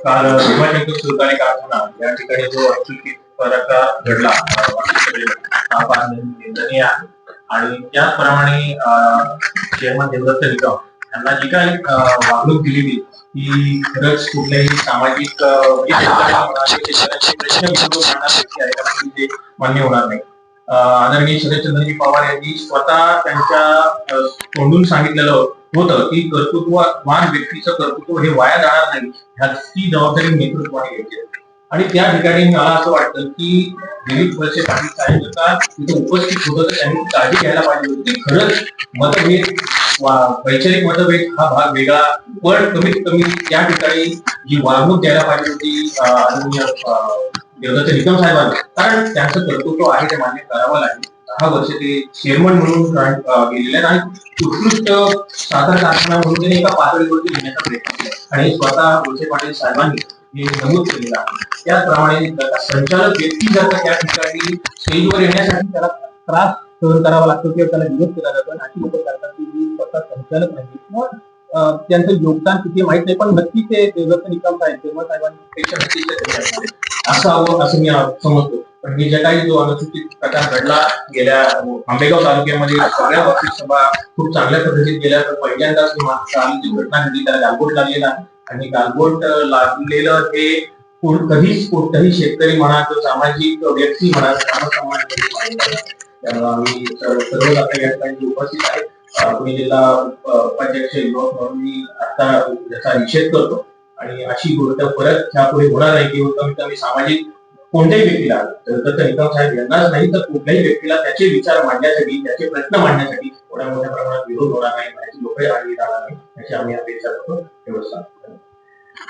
काल भीमाशंकर सहकारी कारखाना या ठिकाणी जो अनुसूचित प्रकार घडला निंदनीय आहे आणि त्याचप्रमाणे चेअरमन देवदत्त निकम यांना जी काही वागणूक दिलेली ती खरंच कुठल्याही सामाजिक ते मान्य होणार नाही. आदरणीय शरदचंद्रजी पवार यांनी स्वतः त्यांच्या तोंडून सांगितलेलं होतं की कर्तृत्ववान व्यक्तीचं कर्तृत्व हे वाया जाणार नाही. ह्याची जबाबदारी नेतृत्वाने घ्यायची आणि त्या ठिकाणी मला असं वाटतं की दिलीप वळसे पाटील साहेब का तिथे उपस्थित होतं तर त्यांनी काळजी घ्यायला पाहिजे होती. खरंच मतभेद वैचारिक मतभेद हा भाग वेगळा पण कमीत कमी त्या ठिकाणी जी वागणूक द्यायला पाहिजे होती आदरणीय देवदत्त निकम साहेबांना कारण त्यांचं कर्तृत्व आहे ते मान्य करावं लागेल. दहा वर्ष ते चेअरमन म्हणून गेलेले आहेत. आणि उत्कृष्ट सादर कारखाना म्हणून त्यांनी एका पातळीवरती घेण्याचा प्रयत्न केला. आणि स्वतः वळसे पाटील साहेबांनी हे नमूद केलेलं आहे. त्याचप्रमाणे संचालक व्यक्ती जर त्या ठिकाणी स्टेजवर येण्यासाठी त्याला त्रास सहन करावा लागतो किंवा त्याला विरोध केला जातो आणि अशी लोक करतात की मी स्वतः संचालक नाही. किंवा त्यांचं योगदान किती माहीत नाही पण नक्की ते देवदत्त निकम साहेब तेव्हा साहेबांनी नक्कीच असं तरी असं मी समजतो. पण मी जे काही जो अनुसूचित प्रकार घडला गेल्या आंबेगाव तालुक्यामध्ये सगळ्या बाबतीत सभा खूप चांगल्या पद्धतीत गेल्या. तर पहिल्यांदाच ही जी घटना घडली त्याला गालबोट लागलेला. आहे आणि गालबोट लागलेलं हे कधीच कोणताही शेतकरी म्हणा किंवा सामाजिक व्यक्ती म्हणा समाज त्यामुळे आम्ही या ठिकाणी उपस्थित आहे. पुणे जिल्हा उपाध्यक्ष युवक म्हणून मी आता याचा निषेध करतो. आणि अशी गोष्ट परत ह्यापुढे होणार नाही की कमीत कमी सामाजिक कोणत्याही व्यक्तीला. दत्त निकम साहेब यांनाच नाही तर कुठल्याही व्यक्तीला त्याचे विचार मांडण्यासाठी त्याचे प्रश्न मांडण्यासाठी थोड्या मोठ्या प्रमाणात विरोध होणार नाही लोक लोकही आली राहणार नाही याची आम्ही अपेक्षा करतो. व्यवस्था